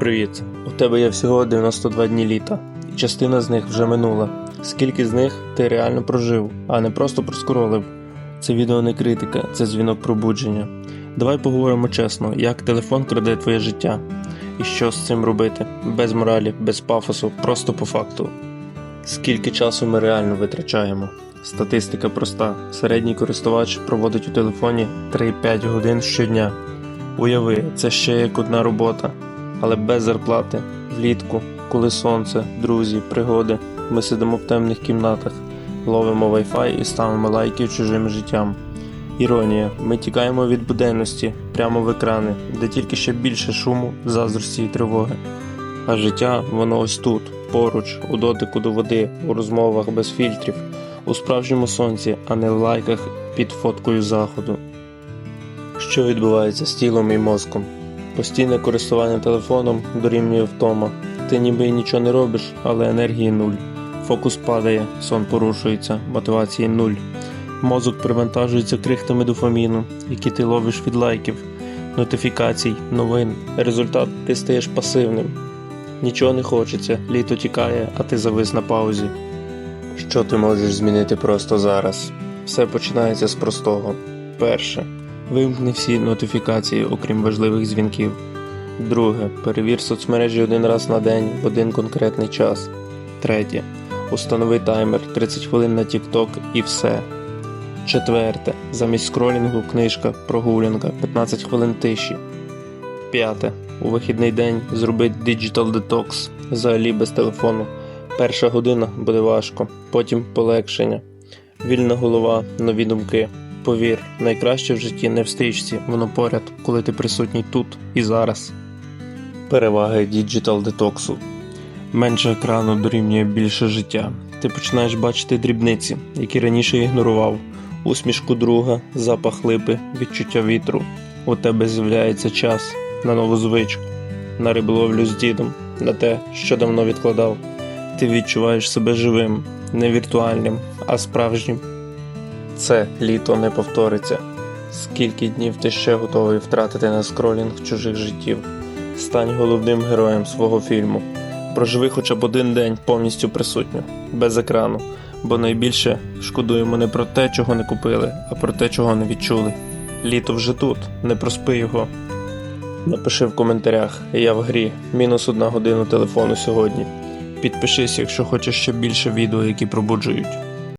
Привіт! У тебе є всього 92 дні літа, і частина з них вже минула. Скільки з них ти реально прожив, а не просто проскролив? Це відео не критика, це дзвінок пробудження. Давай поговоримо чесно, як телефон краде твоє життя. І що з цим робити? Без моралі, без пафосу, просто по факту. Скільки часу ми реально витрачаємо? Статистика проста: середній користувач проводить у телефоні 3-5 годин щодня. Уяви, це ще як одна робота, але без зарплати, влітку, коли сонце, друзі, пригоди, ми сидимо в темних кімнатах, ловимо Wi-Fi і ставимо лайки чужим життям. Іронія, ми тікаємо від буденності прямо в екрани, де тільки ще більше шуму, заздрості і тривоги. А життя воно ось тут, поруч, у дотику до води, у розмовах без фільтрів, у справжньому сонці, а не в лайках під фоткою заходу. Що відбувається з тілом і мозком? Постійне користування телефоном дорівнює втома. Ти ніби й нічого не робиш, але енергії нуль. Фокус падає, сон порушується, мотивації нуль. Мозок привантажується крихтами дофаміну, які ти ловиш від лайків, нотифікацій, новин. Результат ти стаєш пасивним. Нічого не хочеться, літо тікає, а ти завис на паузі. Що ти можеш змінити просто зараз? Все починається з простого. Перше. Вимкни всі нотифікації, окрім важливих дзвінків. Друге. Перевір соцмережі один раз на день в один конкретний час. Третє. Установи таймер 30 хвилин на TikTok і все. Четверте. Замість скролінгу книжка, прогулянка, 15 хвилин тиші. П'яте. У вихідний день зроби Digital Detox, взагалі без телефону. Перша година буде важко, потім полегшення. Вільна голова, нові думки. Повір, найкраще в житті не в стрічці, воно поряд, коли ти присутній тут і зараз. Переваги діджитал детоксу. Менше екрану дорівнює більше життя. Ти починаєш бачити дрібниці, які раніше ігнорував, усмішку друга, запах липи, відчуття вітру. У тебе з'являється час на нову звичку, на риболовлю з дідом, на те, що давно відкладав. Ти відчуваєш себе живим, не віртуальним, а справжнім. Це літо не повториться. Скільки днів ти ще готовий втратити на скролінг чужих життів? Стань головним героєм свого фільму. Проживи хоча б один день повністю присутньо, без екрану, бо найбільше шкодуємо не про те, чого не купили, а про те, чого не відчули. Літо вже тут, не проспи його. Напиши в коментарях, я в грі, мінус одна година телефону сьогодні. Підпишись, якщо хочеш ще більше відео, які пробуджують.